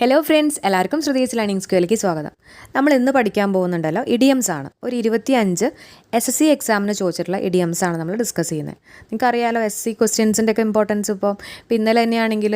Hello friends എല്ലാവർക്കും Shruthi's learning സ്കൂളിലേക്ക് സ്വാഗതം. നമ്മൾ ഇന്ന് പഠിക്കാൻ പോകുന്നുണ്ടല്ലോ ഇഡിയംസ് ആണ്. ഒരു ഇരുപത്തി അഞ്ച് എസ് എസ് സി എക്സാമിന് ചോദിച്ചിട്ടുള്ള ഇഡിയംസ് ആണ് നമ്മൾ ഡിസ്കസ് ചെയ്യുന്നത്. നിങ്ങൾക്ക് അറിയാലോ എസ് സി ക്വസ്റ്റ്യൻസിന്റെ ഒക്കെ ഇമ്പോർട്ടൻസ് ഇപ്പോൾ ഇന്നലെ തന്നെയാണെങ്കിൽ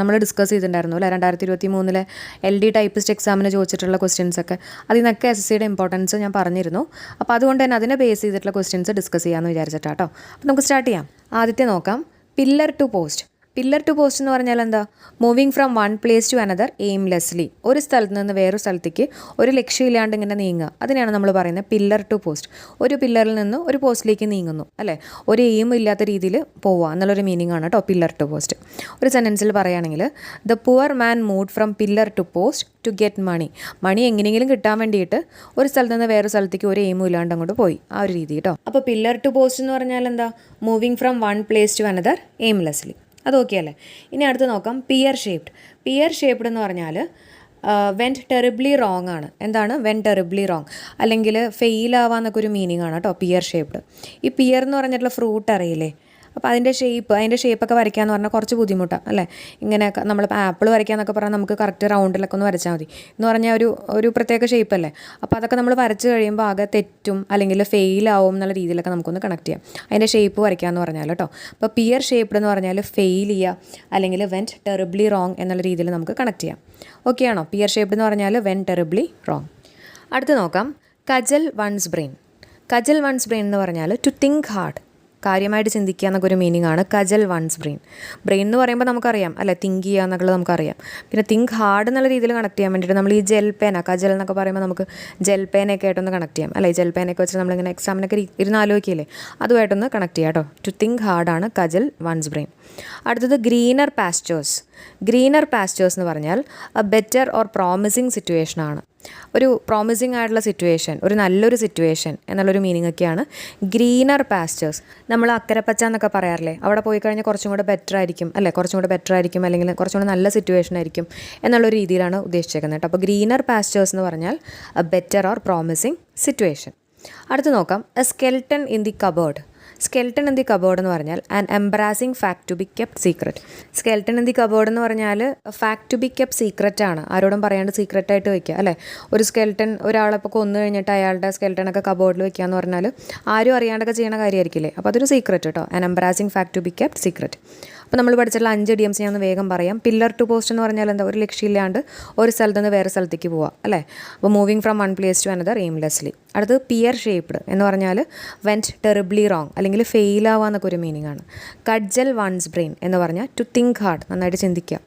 നമ്മൾ ഡിസ്കസ് ചെയ്തിട്ടുണ്ടായിരുന്നു അല്ലേ? രണ്ടായിരത്തി ഇരുപത്തി മൂന്നിലെ എൽ ഡി ടൈപ്പിസ്റ്റ് എക്സാമിന് ചോദിച്ചിട്ടുള്ള ക്വസ്റ്റ്യൻസ് ഒക്കെ. അതിനൊക്കെ എസ് എസ് സിയുടെ ഇമ്പോർട്ടൻസ് ഞാൻ പറഞ്ഞിരുന്നു. അപ്പോൾ അതുകൊണ്ട് തന്നെ അതിനെ ബേസ് ചെയ്തിട്ടുള്ള ക്വസ്റ്റ്യൻസ് ഡിസ്കസ് ചെയ്യാമെന്ന് വിചാരിച്ചിട്ടാട്ടോ. അപ്പോൾ നമുക്ക് സ്റ്റാർട്ട് ചെയ്യാം. ആദ്യത്തെ നോക്കാം. Pillar to post pillar to post എന്ന് പറഞ്ഞാൽ എന്താ? Moving from one place to another aimlessly ഒരു സ്ഥലത്ത് നിന്ന് വേറൊരു സ്ഥലത്തേക്ക് ഒരു ലക്ഷ്യമില്ലാണ്ട് ഇങ്ങനെ നീങ്ങുക. അതിനെയാണ് നമ്മൾ പറയുന്നത് പില്ലർ ടു പോസ്റ്റ് ഒരു പില്ലറിൽ നിന്ന് ഒരു പോസ്റ്റിലേക്ക് നീങ്ങുന്നു. അല്ലേ? ഒരു എയിം ഇല്ലാത്ത രീതിയിൽ പോവുക എന്നുള്ളൊരു മീനിങ് ആണ് കേട്ടോ പില്ലർ ടു പോസ്റ്റ് ഒരു സെന്റൻസിൽ പറയുകയാണെങ്കിൽ the poor man moved from pillar to post to get money money എങ്ങനെയെങ്കിലും കിട്ടാൻ വേണ്ടിയിട്ട് ഒരു സ്ഥലത്ത് നിന്ന് വേറെ സ്ഥലത്തേക്ക് ഒരു എയിമും ഇല്ലാണ്ട് അങ്ങോട്ട് പോയി. ആ ഒരു രീതി കേട്ടോ. അപ്പോൾ പില്ലർ ടു പോസ്റ്റ് എന്ന് പറഞ്ഞാൽ എന്താ? Moving from one place to another aimlessly അത് ഓക്കെ അല്ലേ ഇനി അടുത്ത് നോക്കാം. പിയർ ഷേപ്ഡ് പിയർ ഷേപ്ഡ് എന്ന് പറഞ്ഞാൽ വെൻ ടെറിബ്ലി റോങ് ആണ്. എന്താണ്? വെൻ ടെറിബ്ലി റോങ് അല്ലെങ്കിൽ ഫെയിൽ ആവാന്നൊക്കെ ഒരു മീനിങ് ആണ് കേട്ടോ പിയർ ഷേപ്ഡ് ഈ പിയർ എന്ന് പറഞ്ഞിട്ടുള്ള ഫ്രൂട്ട് അറിയില്ലേ? അപ്പോൾ അതിന്റെ ഷേപ്പ് അതിന്റെ ഷേപ്പൊക്കെ വരയ്ക്കാമെന്ന് പറഞ്ഞാൽ കുറച്ച് ബുദ്ധിമുട്ടാണ് അല്ലേ? ഇങ്ങനെ നമ്മൾ ആപ്പിൾ വരയ്ക്കാന്നൊക്കെ പറഞ്ഞാൽ നമുക്ക് കറക്റ്റ് റൗണ്ടിലൊക്കെ ഒന്ന് വരച്ചാൽ മതി. എന്ന് പറഞ്ഞാൽ ഒരു ഒരു പ്രത്യേക ഷേപ്പ് അല്ലേ? അപ്പോൾ അതൊക്കെ നമ്മൾ വരച്ച് കഴിയുമ്പോൾ ആകെ തെറ്റും അല്ലെങ്കിൽ ഫെയിലാവും എന്നുള്ള രീതിയിലൊക്കെ നമുക്കൊന്ന് കണക്ട് ചെയ്യാം. അതിന്റെ ഷേപ്പ് വരയ്ക്കാമെന്ന് പറഞ്ഞാൽ കേട്ടോ അപ്പോൾ പിയർ ഷേപ്പ് എന്ന് പറഞ്ഞാൽ ഫെയിൽ ചെയ്യുക അല്ലെങ്കിൽ വെന്റ് ടെറിബ്ലി റോങ് എന്നുള്ള രീതിയിൽ നമുക്ക് കണക്ട് ചെയ്യാം. ഓക്കെ ആണോ? പിയർ ഷേപ്പ് എന്ന് പറഞ്ഞാൽ വെൻ ടെറിബ്ലി റോങ് അടുത്ത് നോക്കാം. Cudgel one's brain. Cudgel one's brain എന്ന് പറഞ്ഞാൽ ടു തിങ്ക് ഹാർഡ് കാര്യമായിട്ട് ചിന്തിക്കുക എന്നൊക്കെ ഒരു മീനിങ് ആണ് കജൽ വൺസ് ബ്രെയിൻ. ബ്രെയിൻ എന്ന് പറയുമ്പോൾ നമുക്കറിയാം അല്ലേ? തിങ്ക് ചെയ്യുക എന്നുള്ളത് നമുക്കറിയാം. പിന്നെ തിങ്ക് ഹാർഡ് എന്നുള്ള രീതിയിൽ കണക്ട് ചെയ്യാൻ വേണ്ടിയിട്ട് നമ്മൾ ഈ ജെൽ പേന കജൽ എന്നൊക്കെ പറയുമ്പോൾ നമുക്ക് ജെൽ പേനയൊക്കെ ആയിട്ടൊന്ന് കണക്ട് ചെയ്യാം അല്ലേ? ജെൽ പേനയൊക്കെ വെച്ചിട്ട് നമ്മളിങ്ങനെ എക്സാമിനൊക്കെ ഇരി- ഇരുന്ന് ആലോചിക്കില്ലേ അതുമായിട്ടൊന്ന് കണക്ട് ചെയ്യാം കേട്ടോ. ടു തിങ്ക് ഹാർഡാണ് കജൽ വൺസ് ബ്രെയിൻ. അടുത്തത് ഗ്രീനർ പാസ്റ്റേഴ്സ് ഗ്രീനർ പാസ്റ്റേഴ്സ് എന്ന് പറഞ്ഞാൽ a better or promising situation ആണ്. ഒരു പ്രോമിസിങ് ആയിട്ടുള്ള സിറ്റുവേഷൻ ഒരു നല്ലൊരു സിറ്റുവേഷൻ എന്നുള്ളൊരു മീനിങ് ഒക്കെയാണ് ഗ്രീനർ പാസ്റ്റേഴ്സ് നമ്മൾ അക്കരപ്പച്ച എന്നൊക്കെ പറയാറില്ലേ? അവിടെ പോയി കഴിഞ്ഞാൽ കുറച്ചും കൂടെ ബെറ്റർ ആയിരിക്കും അല്ലേ? കുറച്ചും കൂടെ ബെറ്റർ ആയിരിക്കും അല്ലെങ്കിൽ കുറച്ചും കൂടെ നല്ല സിറ്റുവേഷൻ ആയിരിക്കും എന്നുള്ളൊരു രീതിയിലാണ് ഉദ്ദേശിച്ചേക്കുന്നത് കേട്ടോ. അപ്പോൾ ഗ്രീനർ പാസ്റ്റേഴ്സ് എന്ന് പറഞ്ഞാൽ ബെറ്റർ ഓർ പ്രോമിസിങ് സിറ്റുവേഷൻ അടുത്ത് നോക്കാം a skeleton in the cupboard skeleton in the cupboard എന്ന് പറഞ്ഞാൽ an embarrassing fact to be kept secret skeleton in the cupboard എന്ന് പറഞ്ഞാൽ fact to be kept secret ആണ്. ആരോടും പറയാണ്ട് സീക്രട്ട് ആയിട്ട് വെക്കുക അല്ലേ? ഒരു സ്കെൽട്ടൺ ഒരാളിപ്പോൾ കൊന്നു കഴിഞ്ഞിട്ട് അയാളുടെ സ്കെൽട്ടണൊക്കെ കബോർഡിൽ വെക്കുക എന്ന് പറഞ്ഞാൽ ആരും അറിയാണ്ടൊക്കെ ചെയ്യണ കാര്യമായിരിക്കില്ലേ അപ്പോൾ അതൊരു സീക്രറ്റ് കേട്ടോ. An embarrassing fact to be kept secret അപ്പോൾ നമ്മൾ പഠിച്ചിട്ടുള്ള അഞ്ച് ഡി എംസ് ഞാൻ ഒന്ന് വേഗം പറയാം. പില്ലർ ടു പോസ്റ്റ് എന്ന് പറഞ്ഞാൽ എന്താ? ഒരു ലക്ഷ്യമില്ലാണ്ട് ഒരു സ്ഥലത്ത് നിന്ന് വേറെ സ്ഥലത്തേക്ക് പോവുക അല്ലേ? അപ്പോൾ moving from one place to another aimlessly അടുത്ത് പിയർ ഷേപ്ഡ് എന്ന് പറഞ്ഞാൽ വെന്റ് ടെറിബ്ലി റോങ് അല്ലെങ്കിൽ ഫെയിൽ ആവാന്നൊക്കെ ഒരു മീനിങ് ആണ്. കഡ്ജൽ വൺസ് ബ്രെയിൻ എന്ന് പറഞ്ഞാൽ ടു തിങ്ക് ഹാർഡ് നന്നായിട്ട് ചിന്തിക്കുക.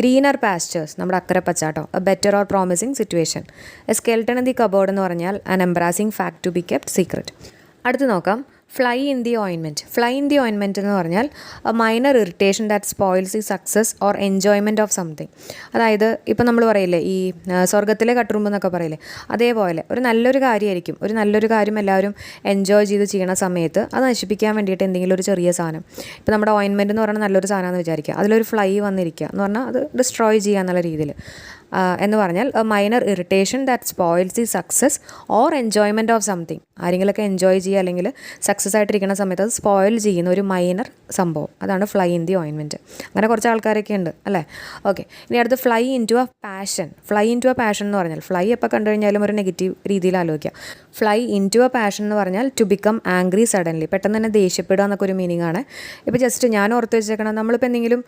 ഗ്രീനർ പാസ്റ്റേഴ്സ് നമ്മുടെ അക്കരെ പച്ചാട്ടോ a better or promising situation a skeleton in the cupboard എന്ന് പറഞ്ഞാൽ an embarrassing fact to be kept secret അടുത്ത് നോക്കാം. Fly in the ഓയിൻമെന്റ് fly in the ഓയിൻമെന്റ് എന്ന് പറഞ്ഞാൽ മൈനർ ഇറിറ്റേഷൻ ദാറ്റ് സ്പോയിൽസ് ഈ success or enjoyment of something അതായത് ഇപ്പം നമ്മൾ പറയില്ലേ ഈ സ്വർഗത്തിലെ കട്ടുറുമ്പ് എന്നൊക്കെ പറയില്ലേ അതേപോലെ ഒരു നല്ലൊരു കാര്യമായിരിക്കും. ഒരു നല്ലൊരു കാര്യം എല്ലാവരും എൻജോയ് ചെയ്ത് ചെയ്യണ സമയത്ത് അത് നശിപ്പിക്കാൻ വേണ്ടിയിട്ട് എന്തെങ്കിലും ഒരു ചെറിയ സാധനം. ഇപ്പം നമ്മുടെ ഓയിൻമെന്റ് എന്ന് പറഞ്ഞാൽ നല്ലൊരു സാധനമാണെന്ന് വിചാരിക്കുക. അതിലൊരു ഫ്ലൈ വന്നിരിക്കുക എന്ന് പറഞ്ഞാൽ അത് ഡിസ്ട്രോയ് ചെയ്യുക എന്നുള്ള രീതിയിൽ. എന്ന് പറഞ്ഞാൽ minor irritation that spoils the success or enjoyment of something ആരെങ്കിലൊക്കെ എൻജോയ് ചെയ്യുക അല്ലെങ്കിൽ സക്സസ് ആയിട്ടിരിക്കുന്ന സമയത്ത് അത് സ്പോയിൽ ചെയ്യുന്ന ഒരു മൈനർ സംഭവം. അതാണ് ഫ്ലൈ ഇൻ ദി ഓയിൻമെന്റ് അങ്ങനെ കുറച്ച് ആൾക്കാരൊക്കെ ഉണ്ട് അല്ലേ? ഓക്കെ ഇനി അടുത്ത് fly into a passion fly into a passion എന്ന് പറഞ്ഞാൽ ഫ്ലൈ എപ്പോൾ കണ്ടു കഴിഞ്ഞാലും ഒരു നെഗറ്റീവ് രീതിയിൽ ആലോചിക്കുക. Fly into a passion എന്ന് പറഞ്ഞാൽ ടു ബിക്കം ആംഗ്രി സഡൻലി പെട്ടെന്ന് തന്നെ ദേഷ്യപ്പെടുക എന്നൊക്കെ ഒരു മീനിങ് ആണ്. ഇപ്പോൾ ജസ്റ്റ് ഞാൻ ഓർത്ത് വെച്ചേക്കണം നമ്മളിപ്പോൾ എന്തെങ്കിലും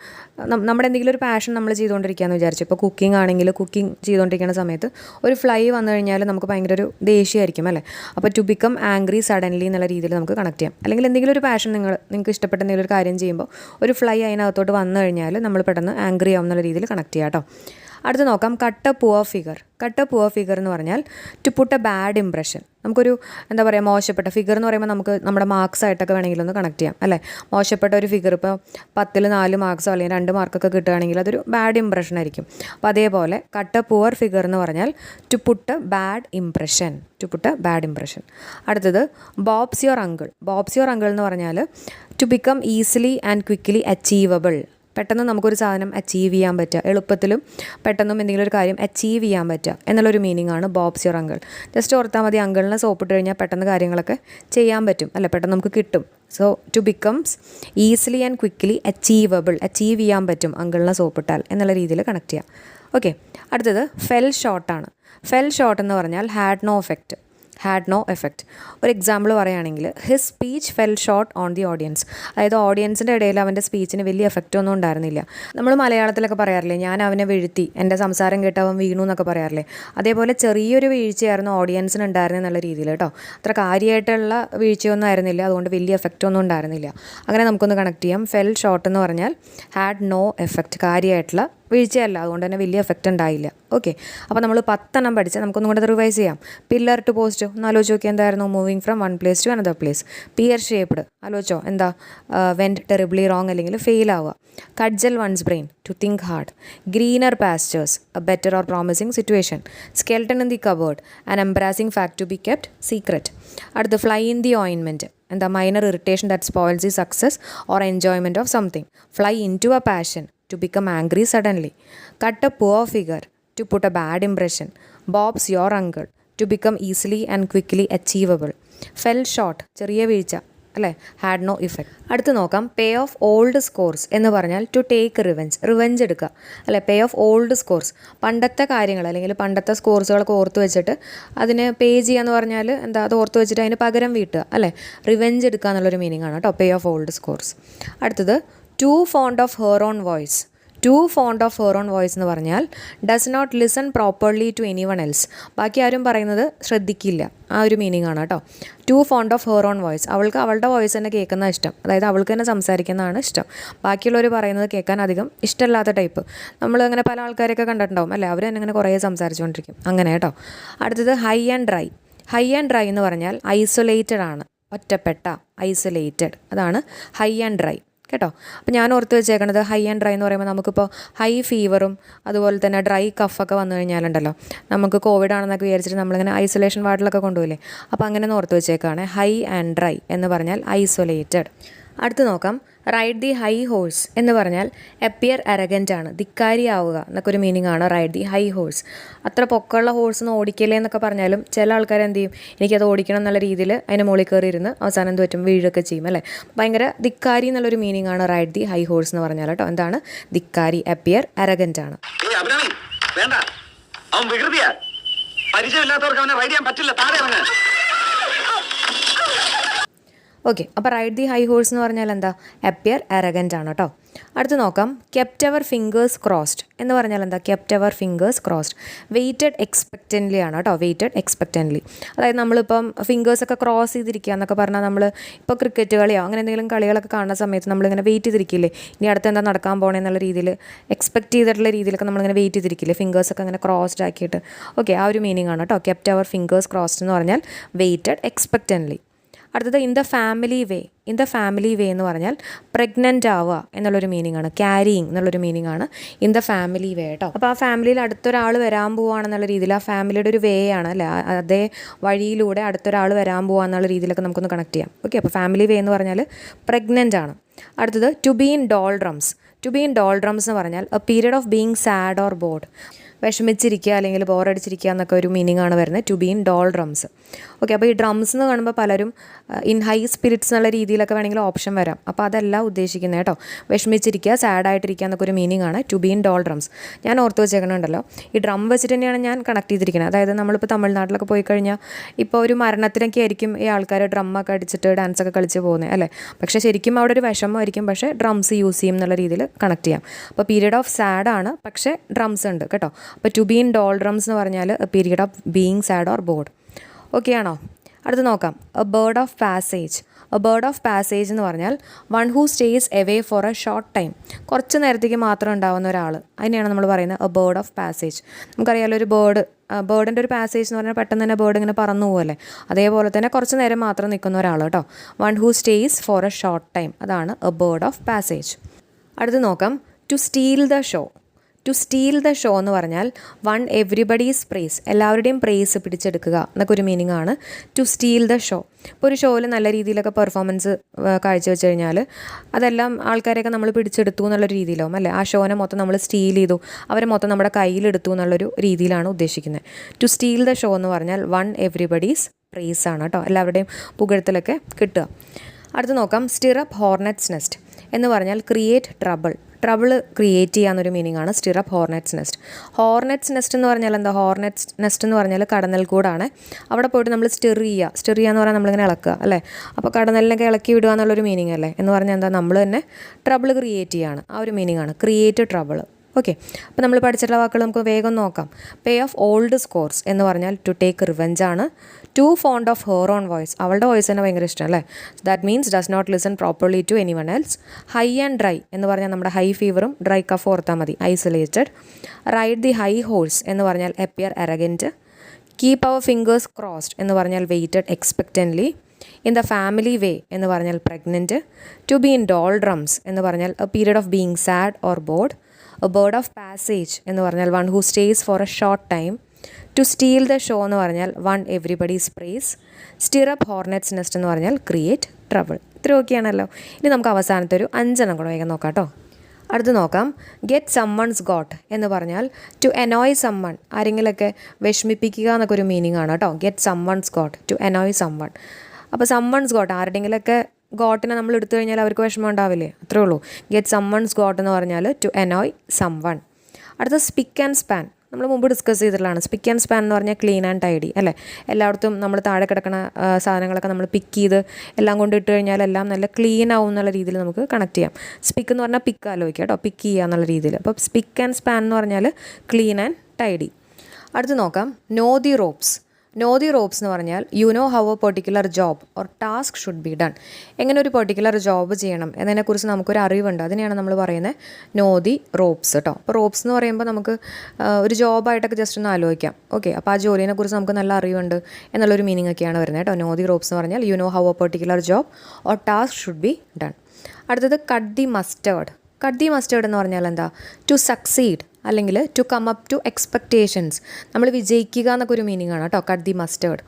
നമ്മുടെ എന്തെങ്കിലും ഒരു പാഷൻ നമ്മൾ ചെയ്തുകൊണ്ടിരിക്കുകയെന്ന് വിചാരിച്ചു. ഇപ്പോൾ കുക്കിംഗ് ആണെങ്കിൽ കുക്കിംഗ് ചെയ്തുകൊണ്ടിരിക്കുന്ന സമയത്ത് ഒരു ഫ്ലൈ വന്നു കഴിഞ്ഞാൽ നമുക്ക് ഭയങ്കര ഒരു ദേഷ്യമായിരിക്കും അല്ലേ? അപ്പോൾ ടു ബിക്കം ആംഗ്രി സഡൻലി എന്നുള്ള രീതിയിൽ നമുക്ക് കണക്ട് ചെയ്യാം. അല്ലെങ്കിൽ എന്തെങ്കിലും ഒരു പാഷൻ നിങ്ങൾ നിങ്ങൾക്ക് ഇഷ്ടപ്പെട്ട എന്തെങ്കിലും ഒരു കാര്യം ചെയ്യുമ്പോൾ ഒരു ഫ്ലൈ അതിനകത്തോട്ട് വന്നു കഴിഞ്ഞാൽ നമ്മൾ പെട്ടെന്ന് ആംഗ്രി ആവും എന്നുള്ള രീതിയിൽ കണക്ട് ചെയ്യാം കേട്ടോ. അടുത്ത് നോക്കാം. കട്ട പൂവ ഫിഗർ കട്ട പൂവ ഫിഗർ എന്ന് പറഞ്ഞാൽ to put a bad impression നമുക്കൊരു എന്താ പറയുക മോശപ്പെട്ട ഫിഗർ എന്ന് പറയുമ്പോൾ നമുക്ക് നമ്മുടെ മാർക്സ് ആയിട്ടൊക്കെ വേണമെങ്കിൽ ഒന്ന് കണക്ട് ചെയ്യാം അല്ലേ? മോശപ്പെട്ട ഒരു ഫിഗർ ഇപ്പോൾ പത്തിൽ നാല് മാർക്സോ അല്ലെങ്കിൽ രണ്ട് മാർക്കൊക്കെ കിട്ടുകയാണെങ്കിൽ അതൊരു ബാഡ് ഇംപ്രഷൻ ആയിരിക്കും. അപ്പോൾ അതേപോലെ കട്ട പൂവർ ഫിഗർ എന്ന് പറഞ്ഞാൽ to put bad impression to put bad impression അടുത്തത് Bob's your uncle Bob's your uncle എന്ന് പറഞ്ഞാൽ to become easily and quickly achievable പെട്ടെന്ന് നമുക്കൊരു സാധനം അച്ചീവ് ചെയ്യാൻ പറ്റുക. എളുപ്പത്തിലും പെട്ടെന്നും എന്തെങ്കിലും ഒരു കാര്യം അച്ചീവ് ചെയ്യാൻ പറ്റുക എന്നുള്ളൊരു മീനിങ് ആണ് ബോബ്സ് യുവർ അങ്കിൾ ജസ്റ്റ് ഓർത്താൽ മതി അങ്കിളിനെ സോപ്പിട്ട് കഴിഞ്ഞാൽ പെട്ടെന്ന് കാര്യങ്ങളൊക്കെ ചെയ്യാൻ പറ്റും. അല്ല പെട്ടെന്ന് നമുക്ക് കിട്ടും. So to becomes easily and quickly achievable achieve ചെയ്യാൻ പറ്റും അങ്കിളിനെ സോപ്പിട്ടാൽ എന്നുള്ള രീതിയിൽ കണക്ട് ചെയ്യാം. ഓക്കെ അടുത്തത് ഫെൽ ഷോട്ടാണ് ഫെൽ ഷോട്ട് എന്ന് പറഞ്ഞാൽ had no effect had no effect ഒരു എക്സാമ്പിൾ പറയുകയാണെങ്കിൽ his speech fell short on the audience അതായത് ഓഡിയൻസിന്റെ ഇടയിൽ അവന്റെ സ്പീച്ചിന് വലിയ എഫക്റ്റ് ഒന്നും ഉണ്ടായിരുന്നില്ല. നമ്മൾ മലയാളത്തിലൊക്കെ പറയാറില്ലേ ഞാൻ അവനെ വീഴ്ത്തി എന്റെ സംസാരം കേട്ട് അവൻ വീണു എന്നൊക്കെ പറയാറില്ലേ? അതേപോലെ ചെറിയൊരു വീഴ്ചയായിരുന്നു ഓഡിയൻസിന് ഉണ്ടായിരുന്നത് എന്നുള്ള രീതിയിൽ കേട്ടോ. അത്ര കാര്യമായിട്ടുള്ള വീഴ്ചയൊന്നും ആയിരുന്നില്ല അതുകൊണ്ട് വലിയ എഫക്റ്റ് ഒന്നും ഉണ്ടായിരുന്നില്ല. അങ്ങനെ നമുക്കൊന്ന് കണക്ട് ചെയ്യാം. ഫെൽ ഷോർട്ട് എന്ന് പറഞ്ഞാൽ ഹാഡ് നോ എഫക്റ്റ് കാര്യമായിട്ടുള്ള വീഴ്ചയല്ല. അതുകൊണ്ട് തന്നെ വലിയ എഫക്റ്റ് ഉണ്ടായില്ല. ഓക്കെ അപ്പോൾ നമ്മൾ പത്തെണ്ണം പഠിച്ചാൽ നമുക്കൊന്നും കൂടെ റിവൈസ് ചെയ്യാം. പില്ലർ ടു പോസ്റ്റ് ഒന്ന് ആലോചിച്ച് നോക്കി എന്തായിരുന്നു? Moving from one place to another place pear shaped ആലോചിച്ചോ? എന്താ? വെന്റ് ടെറിബിളി റോങ് അല്ലെങ്കിൽ ഫെയിൽ ആവുക. Cudgel one's brain to think hard greener pastures a better or promising situation skeleton in the cupboard an embarrassing fact to be kept secret അടുത്ത് fly in the ഓയിൻമെന്റ് എന്താ? Minor irritation that spoils the success or enjoyment of something fly into a passion to become angry suddenly. Cut a poor figure. To put a bad impression. Bob's your uncle to become easily and quickly achievable. Fell short. ചെറിയ വീഴ്ച. അല്ലേ? Had no effect അടുത്ത് നോക്കാം. പേ off old scores എന്ന് പറഞ്ഞാൽ to take revenge revenge എടുക്കുക. അല്ലെ? പേ off old scores പണ്ടത്തെ കാര്യങ്ങൾ അല്ലെങ്കിൽ പണ്ടത്തെ സ്കോർസുകളൊക്കെ ഓർത്ത് വെച്ചിട്ട് അതിന് പേ ചെയ്യുക എന്ന് പറഞ്ഞാൽ എന്താ? അത് ഓർത്ത് വെച്ചിട്ട് അതിന് പകരം വീട്ടുക. അല്ലേ? റിവെഞ്ച് എടുക്കുക എന്നുള്ളൊരു മീനിങ് ആണ് കേട്ടോ. പേ ഓഫ് ഓൾഡ് സ്കോർസ് അടുത്തത് to fond of her own voice to fond of her own voice എന്ന് പറഞ്ഞാൽ does not listen properly to anyone else ബാക്കി ആരും പറയുന്നത് ശ്രദ്ധിക്കില്ല. ആ ഒരു മീനിങ് ആണ് കേട്ടോ. To fond of her own voice അവൾക്ക് അവളുടെ വോയിസ് തന്നെ കേൾക്കുന്ന ഇഷ്ടം. അതായത് അവൾക്ക് തന്നെ സംസാരിക്കുന്നതാണ് ഇഷ്ടം. ബാക്കിയുള്ളവർ പറയുന്നത് കേൾക്കാൻ അധികം ഇഷ്ടമല്ലാത്ത ടൈപ്പ് നമ്മൾ അങ്ങനെ പല ആൾക്കാരെയൊക്കെ കണ്ടിട്ടുണ്ടാവും അല്ലേ? അവർ തന്നെ അങ്ങനെ കുറേ സംസാരിച്ചുകൊണ്ടിരിക്കും. അങ്ങനെ കേട്ടോ. അടുത്തത് high and dry high and dry എന്ന് പറഞ്ഞാൽ ഐസൊലേറ്റഡ് ആണ്. ഒറ്റപ്പെട്ട ഐസൊലേറ്റഡ് അതാണ് ഹൈ ആൻഡ് ഡ്രൈ കേട്ടോ? അപ്പോൾ ഞാൻ ഓർത്ത് വെച്ചേക്കണത് ഹൈ ആൻഡ് ഡ്രൈ എന്ന് പറയുമ്പോൾ നമുക്കിപ്പോൾ ഹൈ ഫീവറും അതുപോലെ തന്നെ ഡ്രൈ കഫൊക്കെ വന്നു കഴിഞ്ഞാലുണ്ടല്ലോ. നമുക്ക് കോവിഡ് ആണെന്നൊക്കെ വിചാരിച്ചിട്ട് നമ്മളിങ്ങനെ ഐസൊലേഷൻ വാർഡിലൊക്കെ കൊണ്ടുപോയില്ലേ? അപ്പോൾ അങ്ങനെ ഓർത്ത് വെച്ചേക്കാണ് ഹൈ ആൻഡ് ഡ്രൈ എന്ന് പറഞ്ഞാൽ ഐസൊലേറ്റഡ് അടുത്ത് നോക്കാം. റൈഡ് ദി ഹൈ ഹോഴ്സ് എന്ന് പറഞ്ഞാൽ എപ്പിയർ അരഗന്റ് ആണ് ധിക്കാരിയാവുക എന്നൊക്കെ ഒരു മീനിങ് ആണ് റൈഡ് ദി ഹൈ ഹോഴ്സ് അത്ര പൊക്കമുള്ള ഹോഴ്സ് ഒന്നും ഓടിക്കല്ലേ എന്നൊക്കെ പറഞ്ഞാലും ചില ആൾക്കാർ എന്ത് ചെയ്യും? എനിക്കത് ഓടിക്കണം എന്നുള്ള രീതിയിൽ അതിനെ മുകളിൽ കയറി ഇരുന്ന് അവസാനം എന്ത് പറ്റും? വീഴൊക്കെ ചെയ്യും അല്ലേ? ഭയങ്കര ധിക്കാരി എന്നുള്ളൊരു മീനിങ് ആണ് റൈഡ് ദി ഹൈ ഹോഴ്സ് എന്ന് പറഞ്ഞാൽ കേട്ടോ. എന്താണ്? ധിക്കാരി എപ്പിയർ അരഗന്റ് ആണ്. പരിചയമില്ലാത്തവർക്ക് അവനെ റൈഡ് ചെയ്യാൻ പറ്റില്ല. താഴെ ഓക്കെ അപ്പോൾ റൈഡ് ദി ഹൈ ഹോഴ്സ് എന്ന് പറഞ്ഞാൽ എന്താ? അപ്പിയർ അരഗന്റ് ആണ് കേട്ടോ അടുത്ത് നോക്കാം. കെപ്റ്റ് അവർ ഫിംഗേഴ്സ് ക്രോസ്ഡ് എന്ന് പറഞ്ഞാൽ എന്താ? Kept our fingers crossed waited expectantly ആണ് കേട്ടോ വെയിറ്റഡ് എക്സ്പെക്റ്റന്റ്ലി അതായത് നമ്മളിപ്പം ഫിംഗേഴ്സൊക്കെ ക്രോസ് ചെയ്തിരിക്കുക എന്നൊക്കെ പറഞ്ഞാൽ നമ്മൾ ഇപ്പോൾ ക്രിക്കറ്റ് കളിയോ അങ്ങനെ എന്തെങ്കിലും കളികളൊക്കെ കാണുന്ന സമയത്ത് നമ്മളിങ്ങനെ വെയിറ്റ് ചെയ്തിരിക്കില്ലേ? ഇനി അടുത്ത് എന്താ നടക്കാൻ പോകണേ എന്നുള്ള രീതിയിൽ എക്സ്പെക്റ്റ് ചെയ്തിട്ടുള്ള രീതിയിലൊക്കെ നമ്മളിങ്ങനെ വെയിറ്റ് ചെയ്തിരിക്കില്ലേ? ഫിംഗേഴ്സൊക്കെ അങ്ങനെ ക്രോസ്ഡ് ആക്കിയിട്ട്. ഓക്കെ ആ ഒരു മീനിങ് ആണ് കേട്ടോ കെപ്റ്റ് അവർ ഫിംഗേഴ്സ് ക്രോസ്ഡ് എന്ന് പറഞ്ഞാൽ വെയിറ്റഡ് എക്സ്പെക്റ്റന്റ്ലി അടുത്തത് in the family way in the family way എന്ന് പറഞ്ഞാൽ പ്രഗ്നന്റ് ആവുക എന്നുള്ളൊരു മീനിങ് ആണ് ക്യാരിയിങ് എന്നുള്ളൊരു മീനിങ് ആണ് ഇൻ ദ ഫാമിലി വേ കേട്ടോ അപ്പോൾ ആ ഫാമിലിയിൽ അടുത്തൊരാൾ വരാൻ പോവുകയാണെന്നുള്ള രീതിയിൽ ആ ഫാമിലിയുടെ ഒരു വേ ആണ് അല്ലേ? അതേ വഴിയിലൂടെ അടുത്തൊരാൾ വരാൻ പോവാന്നുള്ള രീതിയിലൊക്കെ നമുക്കൊന്ന് കണക്ട് ചെയ്യാം. ഓക്കെ അപ്പോൾ ഫാമിലി വേ എന്ന് പറഞ്ഞാൽ പ്രഗ്നന്റ് ആണ്. അടുത്തത് to be in doldrums to be in doldrums എന്ന് പറഞ്ഞാൽ a period of being sad or bored വിഷമിച്ചിരിക്കുക അല്ലെങ്കിൽ ബോറടിച്ചിരിക്കുക എന്നൊക്കെ ഒരു മീനിങ് ആണ് വരുന്നത്. To be in doldrums okay അപ്പോൾ ഈ ഡ്രംസ് എന്ന് കാണുമ്പോൾ പലരും ഇൻ ഹൈ സ്പിരിറ്റ്സ് എന്നുള്ള രീതിയിലൊക്കെ വേണമെങ്കിൽ ഓപ്ഷൻ വരാം. അപ്പോൾ അതല്ല ഉദ്ദേശിക്കുന്നത് കേട്ടോ. വിഷമിച്ചിരിക്കുക സാഡായിട്ടിരിക്കുക എന്നൊക്കെ ഒരു മീനിങ് ആണ് to be in doldrums ഞാൻ ഓർത്ത് വെച്ചേക്കണുണ്ടല്ലോ. ഈ ഡ്രം വെച്ചിട്ട് തന്നെയാണ് ഞാൻ കണക്ട് ചെയ്തിരിക്കുന്നത് അതായത് നമ്മളിപ്പോൾ തമിഴ്നാട്ടിലൊക്കെ പോയി കഴിഞ്ഞാൽ ഇപ്പോൾ ഒരു മരണത്തിനൊക്കെ ആയിരിക്കും ഈ ആൾക്കാർ ഡ്രമ്മൊക്കെ അടിച്ചിട്ട് ഡാൻസൊക്കെ കളിച്ച് പോകുന്നത് അല്ലേ? പക്ഷേ ശരിക്കും അവിടെ ഒരു വിഷമമായിരിക്കും. പക്ഷേ ഡ്രംസ് യൂസ് ചെയ്യും എന്നുള്ള രീതിയിൽ കണക്ട് ചെയ്യാം. അപ്പോൾ പീരീഡ് ഓഫ് സാഡാണ് പക്ഷേ ഡ്രംസ് ഉണ്ട് കേട്ടോ. അപ്പോൾ to be in doldrums എന്ന് പറഞ്ഞാൽ period of being sad or bored okay ആണോ? അടുത്ത് നോക്കാം. A bird of passage a bird of passage എന്ന് പറഞ്ഞാൽ one who stays away for a short time കുറച്ച് നേരത്തേക്ക് മാത്രം ഉണ്ടാവുന്ന ഒരാൾ അതിനെയാണ് നമ്മൾ പറയുന്നത് എ ബേർഡ് ഓഫ് പാസേജ് നമുക്കറിയാലോ ഒരു ബേർഡ് ബേർഡിന്റെ ഒരു പാസേജ് എന്ന് പറഞ്ഞാൽ പെട്ടെന്ന് തന്നെ ബേർഡ് ഇങ്ങനെ പറന്നു പോകല്ലേ അതേപോലെ തന്നെ കുറച്ച് നേരം മാത്രം നിൽക്കുന്ന ഒരാൾ കേട്ടോ. One who stays for a short time അതാണ് എ ബേർഡ് ഓഫ് പാസേജ് അടുത്ത് നോക്കാം. To steal the show to steal the show എന്ന് പറഞ്ഞാൽ വൺ എവ്രിബഡീസ് പ്രേസ് എല്ലാവരുടെയും പ്രേസ് പിടിച്ചെടുക്കുക എന്നൊക്കെ ഒരു മീനിങ് ആണ് ടു സ്റ്റീൽ ദ ഷോ ഇപ്പോൾ ഒരു ഷോയിൽ നല്ല രീതിയിലൊക്കെ പെർഫോമൻസ് കാഴ്ചവെച്ച് കഴിഞ്ഞാൽ അതെല്ലാം ആൾക്കാരെയൊക്കെ നമ്മൾ പിടിച്ചെടുത്തു എന്നുള്ളൊരു രീതിയിലാവും അല്ലേ? ആ ഷോനെ മൊത്തം നമ്മൾ സ്റ്റീൽ ചെയ്തു അവരെ മൊത്തം നമ്മുടെ കയ്യിലെടുത്തു എന്നുള്ളൊരു രീതിയിലാണ് ഉദ്ദേശിക്കുന്നത്. ടു സ്റ്റീൽ ദ ഷോ എന്ന് പറഞ്ഞാൽ വൺ എവ്രിബഡീസ് പ്രേസ് ആണ് കേട്ടോ എല്ലാവരുടെയും പുകഴ്ത്തലൊക്കെ കിട്ടുക. അടുത്ത് നോക്കാം സ്റ്റിറപ്പ് ഹോർണറ്റ്സ് നെസ്റ്റ് എന്ന് പറഞ്ഞാൽ ക്രിയേറ്റ് ട്രബിൾ ട്രബിൾ ക്രിയേറ്റ് ചെയ്യാന്നൊരു മീനിങ് ആണ് stir up hornets nest. Hornets nest എന്ന് പറഞ്ഞാൽ എന്താ? ഹോർനെറ്റ്സ് നെസ്റ്റ് എന്ന് പറഞ്ഞാൽ കടന്നൽ കൂടാണ്. അവിടെ പോയിട്ട് നമ്മൾ സ്റ്റിർ ചെയ്യുക സ്റ്റിർ ചെയ്യുക എന്ന് പറഞ്ഞാൽ നമ്മളിങ്ങനെ ഇളക്കുക അല്ലേ? അപ്പോൾ കടന്നലിനൊക്കെ ഇളക്കി വിടുക എന്നുള്ളൊരു മീനിങ് അല്ലേ എന്ന് പറഞ്ഞാൽ എന്താ? നമ്മൾ തന്നെ ട്രബിൾ ക്രിയേറ്റ് ചെയ്യാണ്. ആ ഒരു മീനിങ് ആണ് ക്രിയേറ്റ് ട്രബിൾ ഓക്കെ അപ്പോൾ നമ്മൾ പഠിച്ചിട്ടുള്ള വാക്കുകൾ നമുക്ക് വേഗം നോക്കാം. പേ ഓഫ് ഓൾഡ് സ്കോർസ് എന്ന് പറഞ്ഞാൽ ടു ടേക്ക് റിവെഞ്ച് ആണ്. To fond of her own voice അവളുടെ വോയിസ് തന്നെ ഭയങ്കര ഇഷ്ടം അല്ലേ? That means does not listen properly to any one else high and dry എന്ന് പറഞ്ഞാൽ നമ്മുടെ ഹൈ ഫീവറും ഡ്രൈ കഫ് ഓർത്താൽ മതി. Isolated ride the high horse എന്ന് പറഞ്ഞാൽ appear arrogant keep our fingers crossed എന്ന് പറഞ്ഞാൽ waited expectantly in the family way എന്ന് പറഞ്ഞാൽ pregnant to be in doldrums എന്ന് പറഞ്ഞാൽ a period of being sad or bored a bird of passage എന്ന് പറഞ്ഞാൽ one who stays for a short time to steal the show എന്ന് പറഞ്ഞാൽ one everybody's praise stir up hornets nest എന്ന് പറഞ്ഞാൽ create trouble ഇത്രയൊക്കെയാണല്ലോ. ഇനി നമുക്ക് അവസാനത്തെ ഒരു അഞ്ചെണ്ണം കൂടെ വേഗം നോക്കാം കേട്ടോ. അടുത്ത് നോക്കാം. ഗെറ്റ് സമ്മൺസ് ഗോട്ട് എന്ന് പറഞ്ഞാൽ ടു എനോയ് സമ്മൺ ആരെങ്കിലൊക്കെ വിഷമിപ്പിക്കുക എന്നൊക്കെ ഒരു മീനിങ് ആണ് കേട്ടോ. Get summons got to annoy summon അപ്പോൾ സമ്മൺസ് ഗോട്ട് ആരുടെങ്കിലൊക്കെ ഗോട്ടിനെ നമ്മൾ എടുത്തു കഴിഞ്ഞാൽ അവർക്ക് വിഷമം ഉണ്ടാവില്ലേ? അത്രേ ഉള്ളൂ. ഗെറ്റ് സം വൺസ് ഗോട്ട് എന്ന് പറഞ്ഞാൽ ടു എനോയ് സം വൺ അടുത്ത സ്പിക്ക് ആൻഡ് സ്പാൻ നമ്മൾ മുമ്പ് ഡിസ്കസ് ചെയ്തിട്ടുള്ളതാണ്. സ്പിക്ക് ആൻഡ് സ്പാൻ എന്ന് പറഞ്ഞാൽ ക്ലീൻ ആൻഡ് ടൈഡി അല്ലേ? എല്ലായിടത്തും നമ്മൾ താഴെ കിടക്കുന്ന സാധനങ്ങളൊക്കെ നമ്മൾ പിക്ക് ചെയ്ത് എല്ലാം കൊണ്ട് ഇട്ട് കഴിഞ്ഞാൽ എല്ലാം നല്ല ക്ലീൻ ആവും എന്നുള്ള രീതിയിൽ നമുക്ക് കണക്ട് ചെയ്യാം. സ്പിക്ക് എന്ന് പറഞ്ഞാൽ പിക്ക് ആലോചിക്കുക കേട്ടോ. പിക്ക് ചെയ്യുക എന്നുള്ള രീതിയിൽ. അപ്പോൾ സ്പിക്ക് ആൻഡ് സ്പാൻ എന്ന് പറഞ്ഞാൽ ക്ലീൻ ആൻഡ് ടൈഡി അടുത്ത് നോക്കാം. Know the ropes know the ropes എന്ന് പറഞ്ഞാൽ you know how a particular job or task should be done എങ്ങനെ ഒരു പെർട്ടിക്കുലർ ജോബ് ചെയ്യണം എന്നതിനെക്കുറിച്ച് നമുക്കൊരു അറിവുണ്ട്. അതിനെയാണ് നമ്മൾ പറയുന്നത് നോ ദി റോപ്സ് കേട്ടോ അപ്പോൾ റോപ്സ് എന്ന് പറയുമ്പോൾ നമുക്ക് ഒരു ജോബായിട്ടൊക്കെ ജസ്റ്റ് ഒന്ന് ആലോചിക്കാം. ഓക്കെ അപ്പോൾ ആ ജോലിനെ കുറിച്ച് നമുക്ക് നല്ല അറിവുണ്ട് എന്നുള്ളൊരു മീനിങ് ഒക്കെയാണ് വരുന്നത് കേട്ടോ നോ ദി റോപ്സ് എന്ന് പറഞ്ഞാൽ you know how a particular job or task should be done അടുത്തത് cut the mustard cut the mustard എന്ന് പറഞ്ഞാൽ എന്താ? ടു സക്സീഡ് അല്ലെങ്കിൽ to come up to expectations നമ്മൾ വിജയിക്കുക എന്നൊക്കെ ഒരു മീനിങ് ആണ് കേട്ടോ കട്ട് ദി മസ്റ്റേർഡ്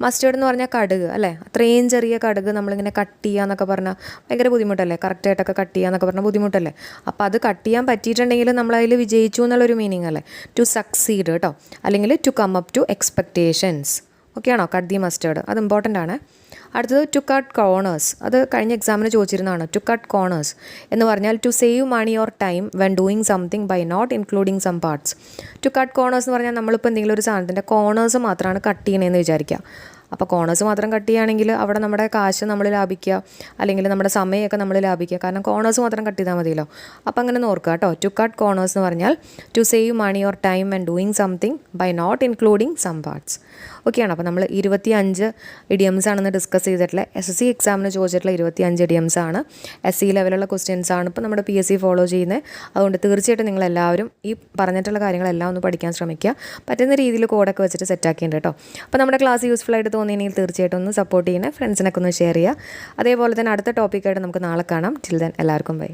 മസ്റ്റേർഡ് എന്ന് പറഞ്ഞാൽ കടുക് അല്ലേ? അത്രയും ചെറിയ കടുക് നമ്മളിങ്ങനെ കട്ട് ചെയ്യുക എന്നൊക്കെ പറഞ്ഞാൽ ഭയങ്കര ബുദ്ധിമുട്ടല്ലേ? കറക്റ്റായിട്ടൊക്കെ കട്ട് ചെയ്യുക എന്നൊക്കെ പറഞ്ഞാൽ ബുദ്ധിമുട്ടല്ലേ? അപ്പോൾ അത് കട്ട് ചെയ്യാൻ പറ്റിയിട്ടുണ്ടെങ്കിൽ നമ്മളതിൽ വിജയിച്ചു എന്നുള്ളൊരു മീനിങ് അല്ലേ? ടു സക്സീഡ് കേട്ടോ. അല്ലെങ്കിൽ to come up to expectations ഓക്കെയാണോ cut the mustard? അത് ഇമ്പോർട്ടന്റ് ആണ്. അടുത്തത് ടു കട്ട് കോർണേഴ്സ് അത് കഴിഞ്ഞ എക്സാമിന് ചോദിച്ചിരുന്നതാണ് ടു കട്ട് കോർണേഴ്സ് എന്ന് പറഞ്ഞാൽ to save money or time when doing something by not including some parts to cut corners എന്ന് പറഞ്ഞാൽ നമ്മളിപ്പോൾ എന്തെങ്കിലും ഒരു സാധനത്തിന്റെ കോർണേഴ്സ് മാത്രമാണ് കട്ട് ചെയ്യണമെന്ന് വിചാരിക്കുക അപ്പോൾ കോണേഴ്സ് മാത്രം കട്ട് ചെയ്യുകയാണെങ്കിൽ അവിടെ നമ്മുടെ കാശ് നമ്മൾ ലാഭിക്കുക അല്ലെങ്കിൽ നമ്മുടെ സമയമൊക്കെ നമ്മൾ ലാഭിക്കുക. കാരണം കോണേഴ്സ് മാത്രം കട്ട് ചെയ്താൽ മതിയല്ലോ. അപ്പോൾ അങ്ങനെ നോർക്കുക കേട്ടോ. ടു കട്ട് കോണേഴ്സ് എന്ന് പറഞ്ഞാൽ to save money or time and doing something by not including some parts ഓക്കെയാണ് അപ്പോൾ നമ്മൾ ഇരുപത്തി അഞ്ച് ഇഡിയംസ് ആണെന്ന് ഡിസ്കസ് ചെയ്തിട്ടുള്ള എസ് എസ് സി എക്സാമിന് ചോദിച്ചിട്ടുള്ള ഇരുപത്തി അഞ്ച് ഇഡിയംസ് ആണ് എസ് സി ലെവലുള്ള ക്വസ്റ്റ്യൻസ് ആണ് ഇപ്പോൾ നമ്മുടെ പി എസ് സി ഫോളോ ചെയ്യുന്നത്. അതുകൊണ്ട് തീർച്ചയായിട്ടും നിങ്ങൾ എല്ലാവരും ഈ പറഞ്ഞിട്ടുള്ള കാര്യങ്ങളെല്ലാം ഒന്ന് പഠിക്കാൻ ശ്രമിക്കുക. പറ്റുന്ന രീതിയിൽ കോഡൊക്കെ വെച്ചിട്ട് സെറ്റാക്കിയിട്ടുണ്ട് കേട്ടോ. അപ്പോൾ നമ്മുടെ ക്ലാസ് യൂസ്ഫുൾ ആയിട്ട് തോന്നിയെങ്കിൽ തീർച്ചയായിട്ടും ഒന്ന് സപ്പോർട്ട് ചെയ്യണേ ഫ്രണ്ട്സിനൊക്കെ ഒന്ന് ഷെയർ ചെയ്യുക. അതേപോലെ തന്നെ അടുത്ത ടോപ്പിക്കായിട്ട് നമുക്ക് നാളെ കാണാം. ടിൽ ദെൻ എല്ലാവർക്കും ബൈ